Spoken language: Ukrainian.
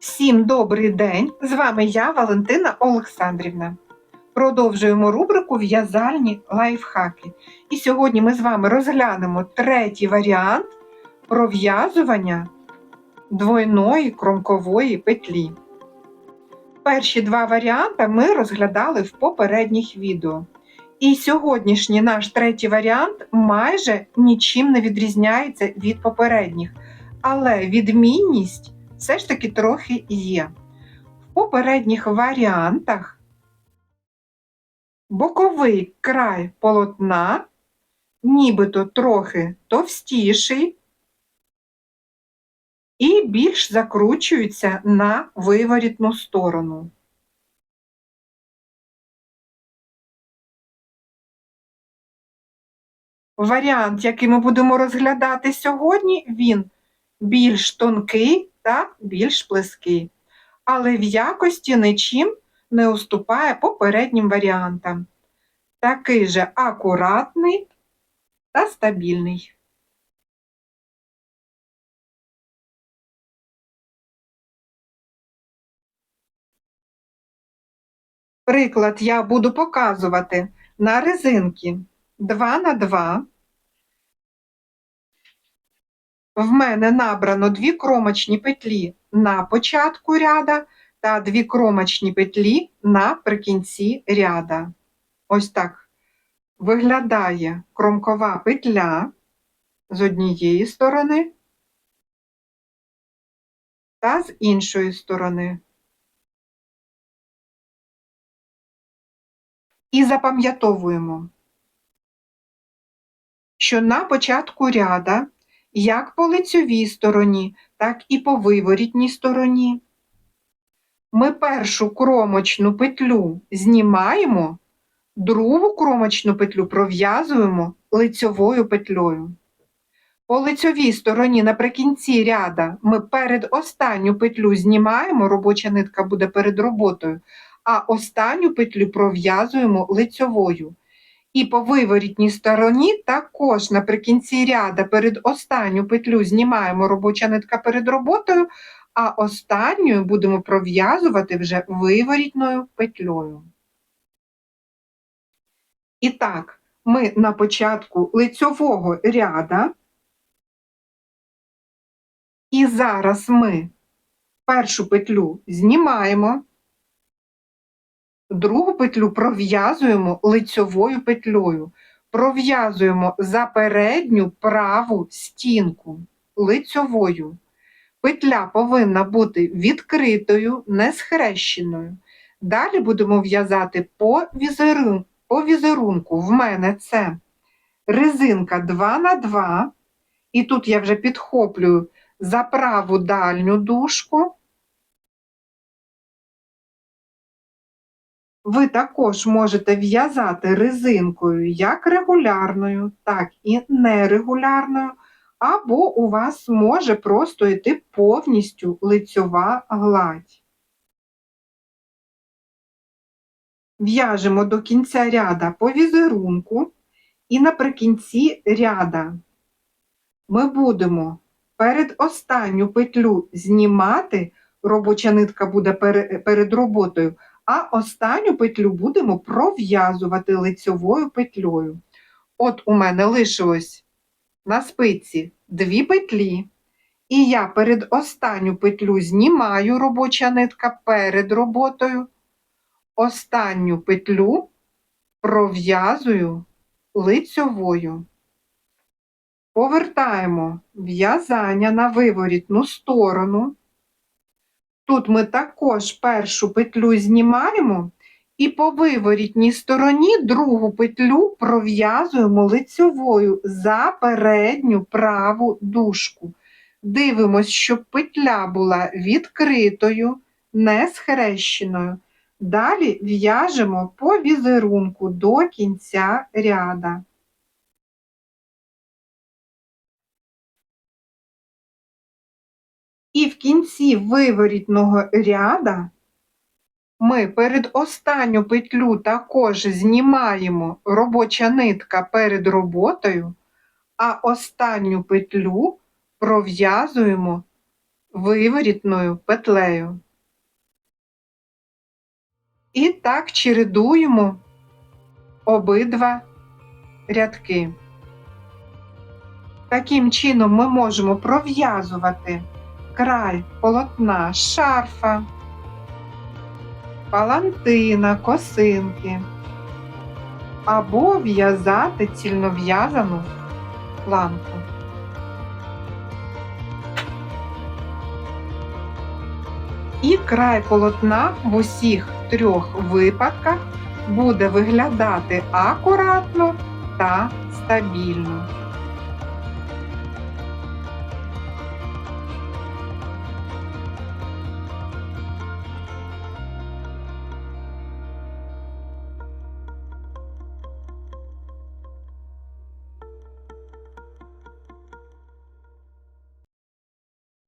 Всім добрий день! З вами я, Валентина Олександрівна. Продовжуємо рубрику В'язальні лайфхаки. І сьогодні ми з вами розглянемо третій варіант пров'язування двойної кромкової петлі. Перші два варіанти ми розглядали в попередніх відео. І сьогоднішній наш третій варіант майже нічим не відрізняється від попередніх, але відмінність все ж таки трохи є. В попередніх варіантах боковий край полотна нібито трохи товстіший і більш закручується на виворітну сторону. Варіант, який ми будемо розглядати сьогодні, він більш тонкий та більш плеский, але в якості нічим не уступає попереднім варіантам. Такий же акуратний та стабільний. Приклад я буду показувати на резинки 2 на 2 В мене набрано дві кромочні петлі на початку ряда та дві кромочні петлі наприкінці ряда. Ось так виглядає кромкова петля з однієї сторони та з іншої сторони. І запам'ятовуємо, що на початку ряда як по лицьовій стороні, так і по виворітній стороні. Ми першу кромочну петлю знімаємо, другу кромочну петлю пров'язуємо лицьовою петлею. По лицьовій стороні наприкінці ряда ми перед останню петлю знімаємо, робоча нитка буде перед роботою, а останню петлю пров'язуємо лицьовою. І по виворітній стороні також наприкінці ряда перед останню петлю знімаємо робоча нитка перед роботою, а останньою будемо пров'язувати вже виворітною петлею. І так, ми на початку лицьового ряда, і зараз ми першу петлю знімаємо, Другу петлю пров'язуємо лицьовою петлею. Пров'язуємо за передню праву стінку лицьовою. Петля повинна бути відкритою, не схрещеною. Далі будемо в'язати по візерунку. По візерунку. В мене це резинка 2 на 2 і тут я вже підхоплюю за праву дальню дужку. Ви також можете в'язати резинкою як регулярною, так і нерегулярною, або у вас може просто йти повністю лицьова гладь. В'яжемо до кінця ряда по візерунку, і наприкінці ряда ми будемо перед останню петлю знімати, робоча нитка буде перед роботою а останню петлю будемо пров'язувати лицьовою петлею. От у мене лишилось на спиці дві петлі, і я перед останню петлю знімаю робоча нитка перед роботою, останню петлю пров'язую лицьовою. Повертаємо в'язання на виворітну сторону. Тут ми також першу петлю знімаємо і по виворітній стороні другу петлю пров'язуємо лицьовою за передню праву дужку. Дивимось, щоб петля була відкритою, не схрещеною. Далі в'яжемо по візерунку до кінця ряда. І в кінці виворітного ряда ми перед останню петлю також знімаємо робоча нитка перед роботою, а останню петлю пров'язуємо виворітною петлею. І так чередуємо обидва рядки. Таким чином ми можемо пров'язувати край полотна шарфа, палантина, косинки або в'язати цільнов'язану планку. І край полотна в усіх трьох випадках буде виглядати акуратно та стабільно.